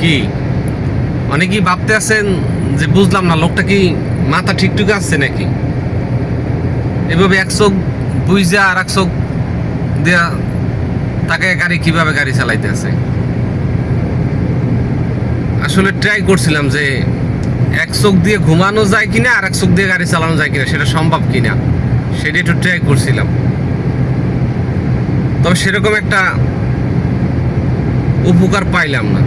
কি? অনেকেই ভাবতে আছেন যে বুঝলাম না, লোকটা কি মাথা ঠিকঠুক আসছে নাকি? এভাবে এক চোখ বুঝা আর এক চোখ দেয়া তাকে গাড়ি কীভাবে গাড়ি চালাইতে আছে? আসলে ট্রাই করছিলাম যে এক চোখ দিয়ে ঘুমানো যায় কিনা আর এক চোখ দিয়ে গাড়ি চালানো যায় কিনা, সেটা সম্ভব কিনা, সেটা একটু ট্রাই করছিলাম। তবে সেরকম একটা উপকার পাইলাম না।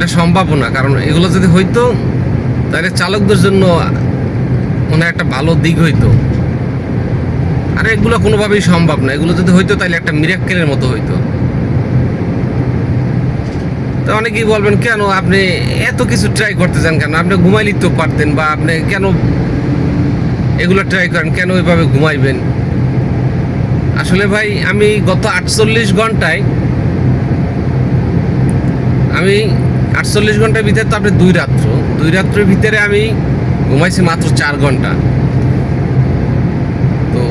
এটা সম্ভবও না কারণ এগুলো যদি হইতো, তাহলে চালকদের জন্য মনে একটা ভালো দিক হইতো। আর এগুলো কোনোভাবেই সম্ভব না। এগুলো যদি হইতো, তাহলে একটা মিরাক্কেলের মতো হইতো। তো অনেকেই বলবেন, কেন আপনি এত কিছু ট্রাই করতে চান কেন? আপনি ঘুমাইলেই তো পারতেন বা আপনি কেন এগুলো ট্রাই করেন? কেন ওইভাবে ঘুমাইবেন? আসলে ভাই, আমি গত আটচল্লিশ ঘন্টায় আমি আটচল্লিশ ঘণ্টার ভিতরে তো আপনি দুই রাত্র, দুই রাত্রের ভিতরে আমি ঘুমাইছি মাত্র চার ঘণ্টা। তো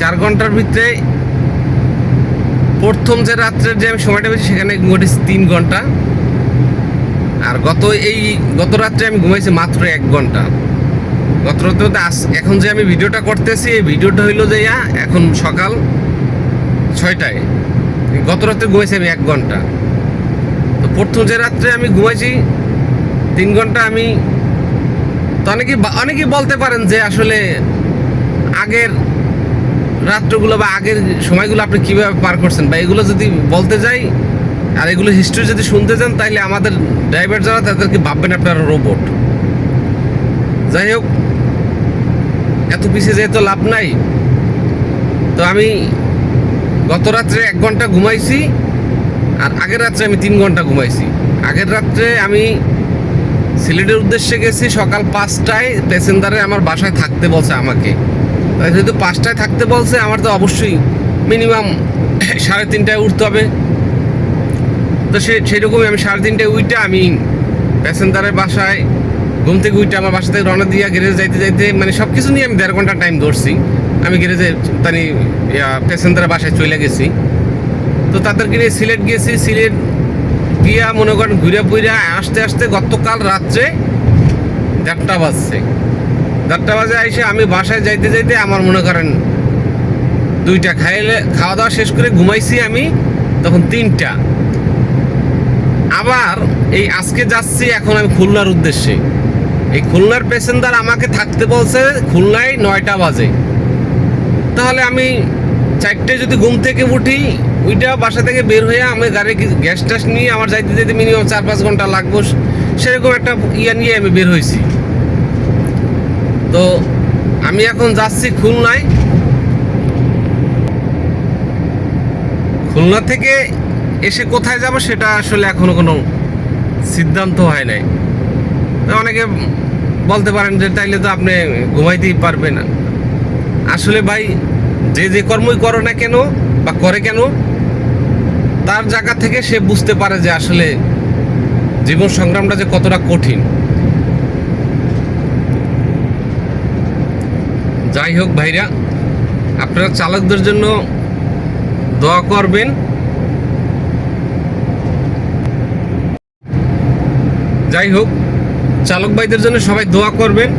চার ঘণ্টার ভিতরে প্রথম যে রাত্রের যে আমি সময়টা পেয়েছি সেখানে ঘুমিয়েছি তিন ঘণ্টা। আর গত এই গত রাত্রে আমি ঘুমাইছি মাত্র এক ঘণ্টা। গত রাত্রে এখন যে আমি ভিডিওটা করতেছি, এই ভিডিওটা হইল যে এখন সকাল ছয়টায়। গত রাত্রে ঘুমাইছি আমি এক ঘণ্টা। প্রথম যে রাত্রে আমি ঘুমাইছি, তিন ঘণ্টা আমি, তো অনেকেই অনেকেই বলতে পারেন যে আসলে আগের রাত্রগুলো বা আগের সময়গুলো আপনি কীভাবে পার করছেন, বা এগুলো যদি বলতে যাই, আর এগুলো হিস্ট্রি যদি শুনতে চান তাহলে আমাদের ড্রাইভার যারা, তাদেরকে ভাববেন আপনারা রোবট যাই হোক, এত পিছিয়ে যেহেতু লাভ নাই, তো আমি গত রাত্রে এক ঘণ্টা ঘুমাইছি আর আগের রাত্রে আমি তিন ঘণ্টা ঘুমাইছি। আগের রাত্রে আমি সিলেটের উদ্দেশ্যে গেছি সকাল পাঁচটায় প্যাসেঞ্জারে আমার বাসায় থাকতে বলছে আমাকে। যেহেতু পাঁচটায় থাকতে বলছে, আমার তো অবশ্যই মিনিমাম সাড়ে তিনটায় উঠতে হবে। তো সে সেরকমই আমি সাড়ে তিনটায় উইটা আমি প্যাসেঞ্জারের বাসায়, ঘুম থেকে উইটা আমার বাসা থেকে রওনা দিয়া গ্যারেজ যাইতে যাইতে মানে সব কিছু নিয়ে আমি দেড় ঘণ্টা টাইম ধরছি। আমি গ্যারেজে, তানি প্যাসেঞ্জারের বাসায় চলে গেছি। তো তাদেরকে নিয়ে সিলেট গেছি সিলেট গিয়া মনে করেন ঘুরে পুইরা আসতে আসতে গতকাল রাত্রে দেড়টা বাজছে। দেড়টা বাজে এসে আমি বাসায় যাইতে যাইতে আমার মনে করেন দুইটা খাইলে খাওয়া দাওয়া শেষ করে ঘুমাইছি আমি তখন তিনটা। আবার এই আজকে যাচ্ছি এখন আমি খুলনার উদ্দেশ্যে। এই খুলনার প্যাসেঞ্জার আমাকে থাকতে বলছে খুলনায় নয়টা বাজে। তাহলে আমি চারটে যদি ঘুম থেকে উঠি ওইটা বাসা থেকে বের হয়ে আমি গাড়ি গ্যাস ট্যাস নিয়ে আমার যাইতে যেতে মিনিমাম চার পাঁচ ঘণ্টা লাগবো। সেরকম একটা ইয়া নিয়ে আমি বের হয়েছি। তো আমি এখন যাচ্ছি খুলনায়। খুলনা থেকে এসে কোথায় যাব সেটা আসলে এখনও কোনো সিদ্ধান্ত হয় নাই। অনেকে বলতে পারেন যে তাইলে তো আপনি ঘুমাইতেই পারবেন না। আসলে ভাই যে যে কর্মই করে না কেন বা করে কেন, তার জায়গা থেকে সে বুঝতে পারে যে আসলে জীবন সংগ্রামটা যে কতটা কঠিন। যাই হোক ভাইরা, আপনারা চালকদের জন্য দোয়া করবেন। যাই হোক, চালক ভাইদের জন্য সবাই দোয়া করবেন।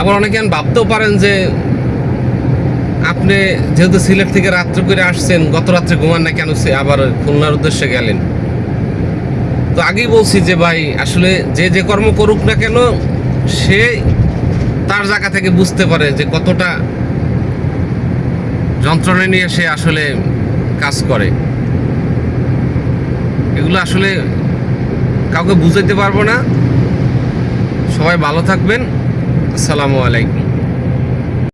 আবার অনেকে ভাবতেও পারেন যে আপনি যেহেতু সিলেট থেকে রাত্রে করে আসছেন, গত রাত্রে ঘুমান না কেন? সে আবার খুলনার উদ্দেশ্যে গেলেন। তো আগেই বলছি যে ভাই, আসলে যে যে কর্ম করুক না কেন, সে তার জায়গা থেকে বুঝতে পারে যে কতটা যন্ত্রণা নিয়ে সে আসলে কাজ করে। এগুলো আসলে কাউকে বুঝাইতে পারব না। সবাই ভালো থাকবেন। আসসালামু আলাইকুম।